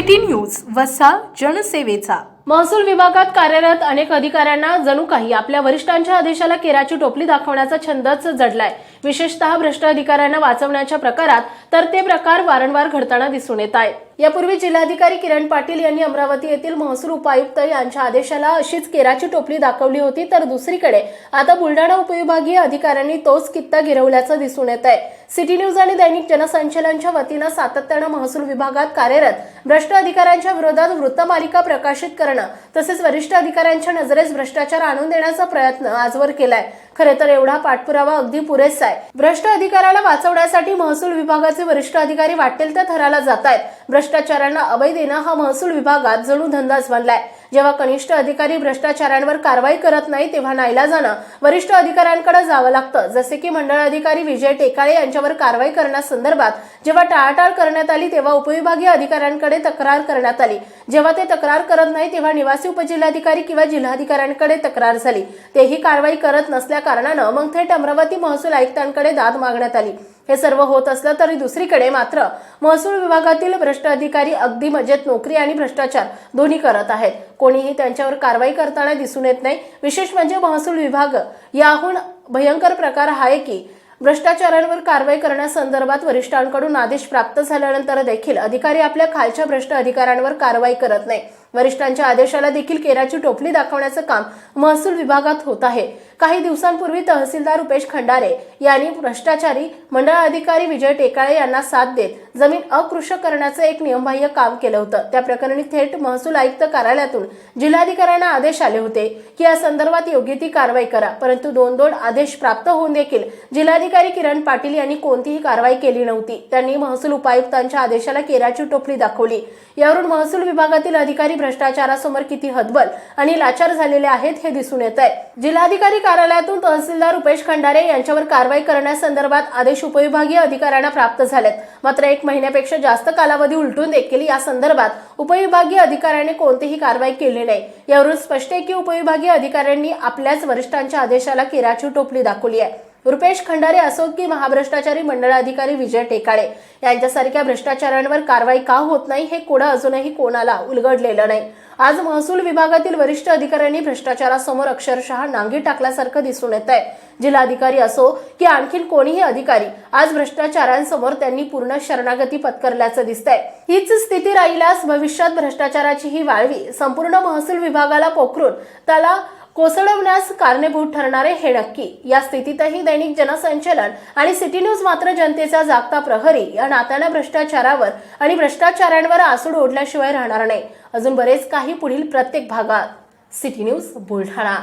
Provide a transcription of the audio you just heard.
City news वसा जनसेवेचा. महसूल विभागात कार्यरत अनेक अधिकाऱ्यांना जणू काही आपल्या वरिष्ठांच्या आदेशाला केराची टोपली दाखवण्याचा छंदच जडलाय. विशेषतः भ्रष्ट अधिकाऱ्यांना वाचवण्याच्या प्रकारात तर ते प्रकार वारंवार घडताना दिसून येत आहे यापूर्वी जिल्हाधिकारी किरण पाटील यांनी अमरावती येथील महसूल उपायुक्त यांच्या आदेशाला अशीच केराची टोपली दाखवली होती तर दुसरीकडे आता बुलढाणा उपविभागीय अधिकाऱ्यांनी तोच कित्ता गिरवल्याचं दिसून येत आहे. सिटी न्यूज आणि दैनिक जनसंचलनच्या वतीनं सातत्यानं महसूल विभागात कार्यरत भ्रष्ट अधिकाऱ्यांच्या विरोधात वृत्तमालिका प्रकाशित करणं तसेच वरिष्ठ अधिकाऱ्यांच्या नजरेस भ्रष्टाचार आणून देण्याचा प्रयत्न आजवर केलाय. खरे तर एवढा पाठपुरावा अगदी पुरेसा आहे. भ्रष्ट अधिकाऱ्याला वाचवण्यासाठी महसूल विभागाचे वरिष्ठ अधिकारी वाटेल त्या थराला जात आहेत भ्रष्टाचारांना अभय देणं हा महसूल विभागात जणू धंदाच बनलाय. जेव्हा कनिष्ठ अधिकारी भ्रष्टाचारांवर कारवाई करत नाही तेव्हा नाईलाजानं वरिष्ठ अधिकाऱ्यांकडे जावं लागतं. जसे की मंडळ अधिकारी विजय टेकाळे यांच्या यांच्यावर कारवाई करण्यासंदर्भात जेव्हा टाळाटाळ करण्यात आली तेव्हा उपविभागीय अधिकाऱ्यांकडे तक्रार करण्यात आली. जेव्हा ते तक्रार करत नाही तेव्हा निवासी उपजिल्हाधिकारी किंवा जिल्हाधिकाऱ्यांकडे तक्रार झाली. तेही कारवाई करत नसल्या कारणानं मग थेट अमरावती महसूल आयुक्तांकडे दाद मागण्यात आली. हे सर्व होत असलं तरी दुसरीकडे मात्र महसूल विभागातील भ्रष्ट अधिकारी अगदी मजेत नोकरी आणि भ्रष्टाचार दोन्ही करत आहेत. कोणीही त्यांच्यावर कारवाई करताना दिसून येत नाही. विशेष म्हणजे महसूल विभाग. याहून भयंकर प्रकार आहे की भ्रष्टाचारांवर कारवाई करण्यासंदर्भात वरिष्ठांकडून आदेश प्राप्त झाल्यानंतर देखील अधिकारी आपल्या खालच्या भ्रष्ट अधिकाऱ्यांवर कारवाई करत नाही. वरिष्ठांच्या आदेशाला देखील केराची टोपली दाखवण्याचं काम महसूल विभागात होत आहे. काही दिवसांपूर्वी तहसीलदार रुपेश खंडारे यांनी भ्रष्टाचारी मंडळ अधिकारी विजय टेकाळे यांना साथ देत जमीन अकृष्य करण्याचं एक नियमबाह्य काम केलं होतं. त्या प्रकरणी थेट महसूल आयुक्त कार्यालयातून जिल्हाधिकाऱ्यांना आदेश आले होते की या संदर्भात योग्य ती कारवाई करा परंतु दोन दोन आदेश प्राप्त होऊन देखील जिल्हाधिकारी किरण पाटील यांनी कोणतीही कारवाई केली नव्हती. त्यांनी महसूल उपायुक्तांच्या आदेशाला केराची टोपली दाखवली. यावरून महसूल विभागातील अधिकारी भ्रष्टाचारासमोर किती हतबल आणि लाचार झालेले आहेत हे दिसून येत आहे जिल्हाधिकारी कार्यालयातून तहसीलदार रुपेश खंडारे यांच्यावर कारवाई करण्यासंदर्भात आदेश उपविभागीय अधिकाऱ्यांना प्राप्त झालेत. मात्र एक महिन्यापेक्षा जास्त कालावधी उलटून देखील या संदर्भात उपविभागीय अधिकाऱ्यांनी कोणतीही कारवाई केली नाही. यावरून स्पष्ट आहे की उपविभागीय अधिकाऱ्यांनी आपल्याच वरिष्ठांच्या आदेशाला केराची टोपली दाखवली आहे. रुपेश खंडारे असो की महाभ्रष्टाचारी मंडळ अधिकारी विजय टेकाळे यांच्यासारख्या भ्रष्टाचारांवर कारवाई का होत नाही हे कोडं अजूनही कोणाला उलगडलेलं नाही. आज महसूल विभागातील वरिष्ठ अधिकाऱ्यांनी भ्रष्टाचारासमोर अक्षरशः नांगी टाकल्यासारखं दिसून येत आहे जिल्हाधिकारी असो की आणखीन कोणीही अधिकारी आज भ्रष्टाचारांसमोर त्यांनी पूर्ण शरणागती पत्करल्याचं दिसतंय. हीच स्थिती राहिल्यास भविष्यात भ्रष्टाचाराची ही वाळवी. संपूर्ण महसूल विभागाला पोखरून त्याला कोसळवण्यास कारणीभूत ठरणारे हे नक्की. या स्थितीतही दैनिक जनसंचलन आणि सिटी न्यूज मात्र जनतेचा जागता प्रहरी या नात्यानं भ्रष्टाचारावर आणि भ्रष्टाचारांवर आसूड ओढल्याशिवाय राहणार नाही. अजून बरेच काही पुढील प्रत्येक भागात. City news Buldhana.